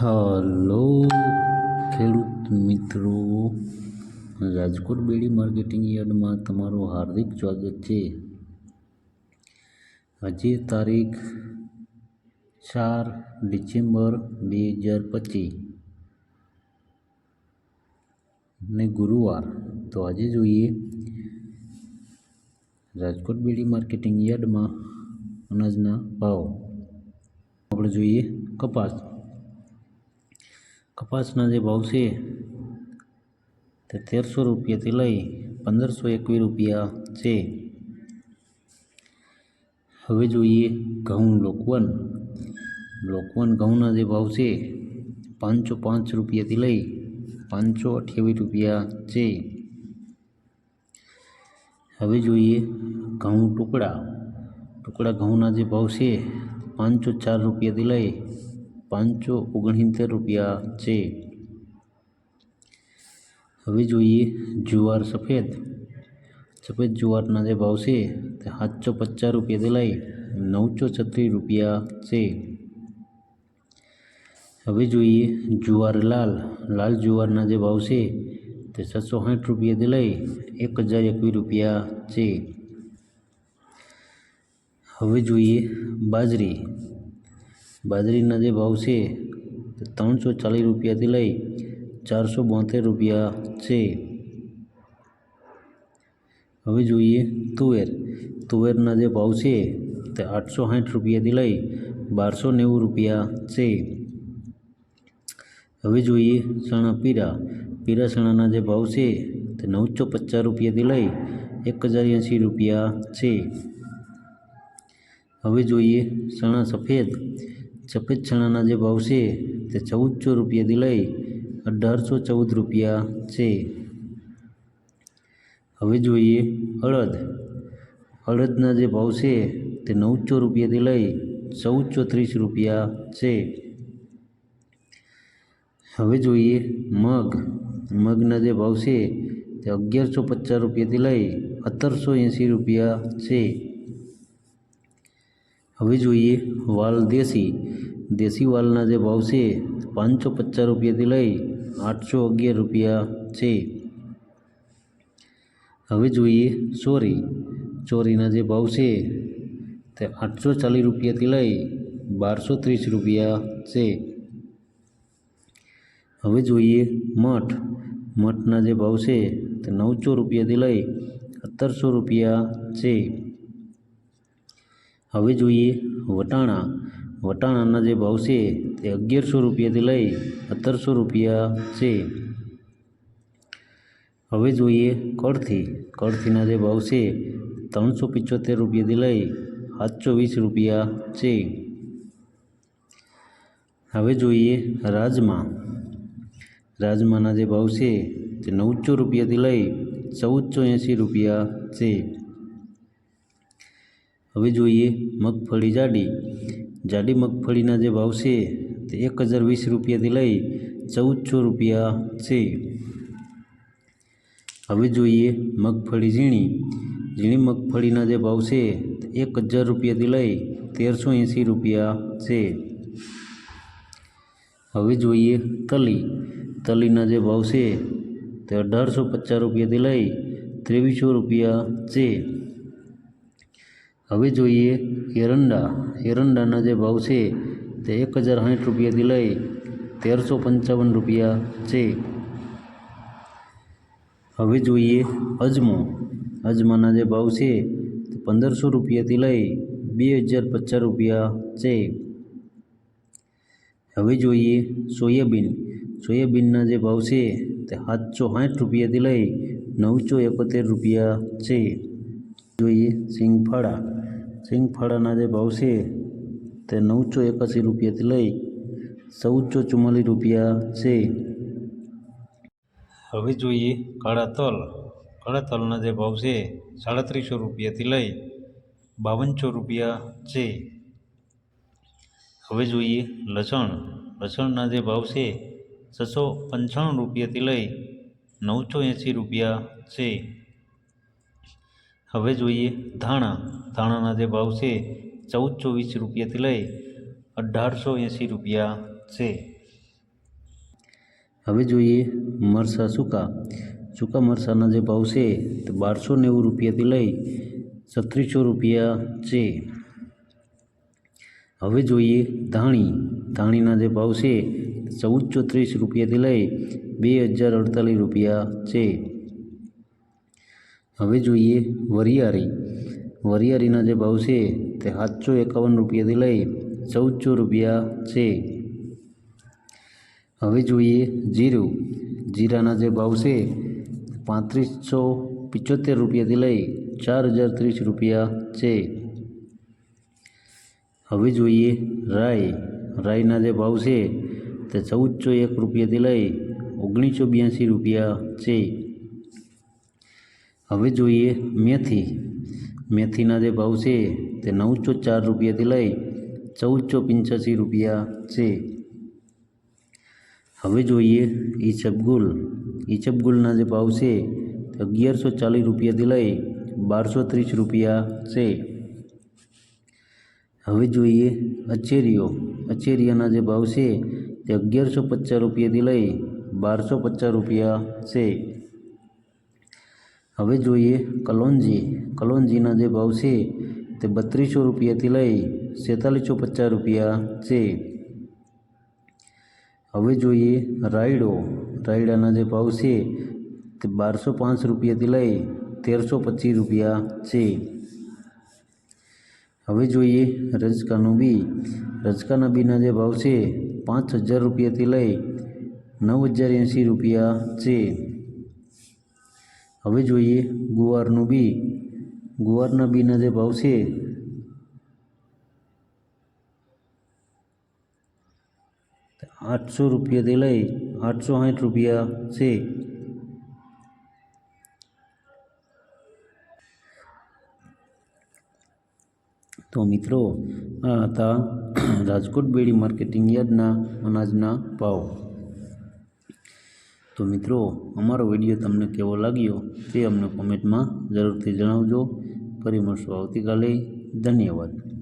Hello, ખેડૂત મિત્રો. રાજકોટ બેડી marketing યાર્ડમાં તમારું હાર્દિક સ્વાગત છે. આજે તારીખ ચાર ડિસેમ્બર બે હજાર પચીસ ને ગુરુવાર. તો આજે જોઈએ રાજકોટ બેડી માર્કેટિંગ યાર્ડમાં અનાજના ભાવ. આપણે જોઈએ કપાસ. કપાસના જે ભાવ છે તે તેરસો રૂપિયાથી લઈ પંદરસો એકવીસ રૂપિયા છે. હવે જોઈએ ઘઉં લોકવન. લોકવન ઘઉંના જે ભાવ છે પાંચસો પાંચ રૂપિયાથી લઈ પાંચસો અઠ્યાવીસ રૂપિયા છે. હવે જોઈએ ઘઉં ટુકડા. ટુકડા ઘઉંના જે ભાવ છે પાંચસો ચાર રૂપિયાથી લઈ પાંચસો ઓગણસિત્તેર રૂપિયા છે. હવે જોઈએ જુવાર સફેદ. સફેદ જુવારના જે ભાવ છે તે સાતસો પચાસ રૂપિયાથી લઈ નવસો છત્રીસ રૂપિયા છે. હવે જોઈએ જુવાર લાલ. લાલ જુવારના જે ભાવ છે તે છસો સાઠ રૂપિયાથી લઈ એક હજાર એકવીસ રૂપિયા છે. હવે જોઈએ બાજરી. બાજરીના જે ભાવ છે ત્રણસો ચાલીસ રૂપિયાથી લઈ ચારસો બોતેર રૂપિયા છે. હવે જોઈએ તુવેર. તુવેરના જે ભાવ છે તે આઠસો સાઠ રૂપિયાથી લઈ બારસો નેવું રૂપિયા છે. હવે જોઈએ ચણા પીરા. પીરા ચણાના જે ભાવ છે તે નવસો પચાસ રૂપિયાથી લઈ એક હજાર એંસી રૂપિયા છે. હવે જોઈએ ચણા સફેદ. સફેદ ચણાના જે ભાવ છે તે ચૌદસો રૂપિયાથી લઈ અઢારસો ચૌદ રૂપિયા છે. હવે જોઈએ અડદ અડદના જે ભાવ છે તે નવસો રૂપિયાથી લઈ ચૌદસો ત્રીસ રૂપિયા છે. હવે જોઈએ મગ. મગના જે ભાવ છે તે અગિયારસો પચાસ રૂપિયાથી લઈ સત્તરસો એંસી રૂપિયા છે. હવે જોઈએ વાલ દેશી. દેશી વાલના જે ભાવ છે, પાંચસો પચાસ રૂપિયાથી લઈ આઠસો અગિયાર રૂપિયા છે. હવે જોઈએ ચોરી. ચોરીના જે ભાવ છે, તે આઠસો ચાલીસ રૂપિયાથી લઈ બારસો ત્રીસ રૂપિયા છે. હવે જોઈએ મઠ. મઠના જે ભાવ છે, તે નવસો રૂપિયાથી લઈ સત્તરસો રૂપિયા છે. હવે જોઈએ વટાણા. વટાણાના જે ભાવ છે તે અગિયારસો રૂપિયાથી લઈ સત્તરસો રૂપિયા છે. હવે જોઈએ કળથી કળથીના જે ભાવ છે ત્રણસો પિચોતેર રૂપિયાથી લઈ સાતસો વીસ રૂપિયા છે. હવે જોઈએ રાજમા. રાજમાના જે ભાવ છે તે નવસો રૂપિયાથી લઈ ચૌદસો એંસી રૂપિયા છે. હવે જોઈએ મગફળી જાડી. જાડી મગફળીના જે ભાવ છે તે એક હજાર વીસ રૂપિયાથી લઈ ચૌદસો રૂપિયા છે. હવે જોઈએ મગફળી ઝીણી. ઝીણી મગફળીના જે ભાવ છે તે એક હજાર રૂપિયાથી લઈ તેરસો એંસી રૂપિયા છે. હવે જોઈએ તલી. તલીના જે ભાવ છે તે અઢારસો પચાસ રૂપિયાથી લઈ ત્રેવીસો રૂપિયા છે. હવે જોઈએ એરંડા. એરંડાના જે ભાવ છે તે એક હજાર સાઠ રૂપિયાથી લઈ તેરસો પંચાવન રૂપિયા છે. હવે જોઈએ અજમો. અજમાના જે ભાવ છે તે પંદરસો રૂપિયાથી લઈ બે હજાર પચાસ રૂપિયા છે. હવે જોઈએ સોયાબીન. સોયાબીનના જે ભાવ છે તે સાતસો સાઠ રૂપિયાથી લઈ નવસો એકોતેર રૂપિયા છે. જોઈએ સિંગફાળા. સિંગફાળાના જે ભાવ છે, તે નવસો એકાસી રૂપિયાથી લઈ ચૌદસો ચુમ્માલીસ રૂપિયા છે. હવે જોઈએ કાળા તલ. કાળા તલના જે ભાવ છે, સાડત્રીસો રૂપિયાથી લઈ બાવનસો રૂપિયા છે. હવે જોઈએ લસણ. લસણના જે ભાવ છે, છસો પંચાણું રૂપિયાથી લઈ નવસો એંસી રૂપિયા છે. હવે જોઈએ ધાણા. ધાણાના જે ભાવ છે, ચૌદ ચોવીસ રૂપિયાથી લઈ અઢારસો એંસી રૂપિયા છે. હવે જોઈએ મરસા સૂકા. સૂકા મરસાના જે ભાવ છે, તે બારસો નેવું રૂપિયાથી લઈ છત્રીસો રૂપિયા છે. હવે જોઈએ ધાણી. ધાણીના જે ભાવ છે ચૌદ ચોત્રીસ રૂપિયાથી લઈ બે હજાર અડતાલીસ રૂપિયા છે. હવે જોઈએ વરિયારી વરિયારીના જે ભાવ છે તે સાતસો એકાવન રૂપિયાથી લઈ ચૌદસો રૂપિયા છે. હવે જોઈએ જીરું. જીરાના જે ભાવ છે પાંત્રીસો પિચોતેર રૂપિયાથી લઈ ચાર હજાર ત્રીસ રૂપિયા છે. હવે જોઈએ રાઈ. રાઈના જે ભાવ છે તે ચૌદસો એક રૂપિયાથી લઈ ઓગણીસો બ્યાસી રૂપિયા છે. હવે જોઈએ મેથી. મેથીના જે ભાવ છે તે નવસો ચાર રૂપિયાથી લઈ ચૌદસો પંચ્યાસી રૂપિયા છે. હવે જોઈએ ઈસબગુલ ઈસબગુલના જે ભાવ છે તે અગિયારસો ચાલીસ રૂપિયાથી લઈ બારસો ત્રીસ રૂપિયા છે. હવે જોઈએ અચેરીઓ. અચેરિયાના જે ભાવ છે તે અગિયારસો પચાસ રૂપિયાથી લઈ બારસો પચાસ રૂપિયા છે. હવે જોઈએ કલોંજી કલોંજીના જે ભાવ છે તે બત્રીસો રૂપિયાથી લઈ સેતાલીસો પચાસ રૂપિયા છે. હવે જોઈએ રાયડો. રાયડાના જે ભાવ છે તે બારસો પાંચ રૂપિયાથી લઈ તેરસો પચીસ રૂપિયા છે. હવે જોઈએ રજકાનું બી. રજકાના બીના જે ભાવ છે પાંચ હજાર રૂપિયાથી લઈ નવ હજાર એંસી રૂપિયા છે. હવે જોઈએ ગુવારનું બી. ગુવારના બીના જે ભાવ છે આઠસો રૂપિયાથી લઈ આઠસો સાઠ રૂપિયા છે. તો મિત્રો, આ હતા રાજકોટ બેડી માર્કેટિંગ યાર્ડના અનાજના ભાવ. તો મિત્રો, અમારો વીડિયો તમને કેવો લાગ્યો તે અમને કોમેન્ટમાં જરૂરથી જણાવજો. ફરી મળશું આવતીકાલે. ધન્યવાદ.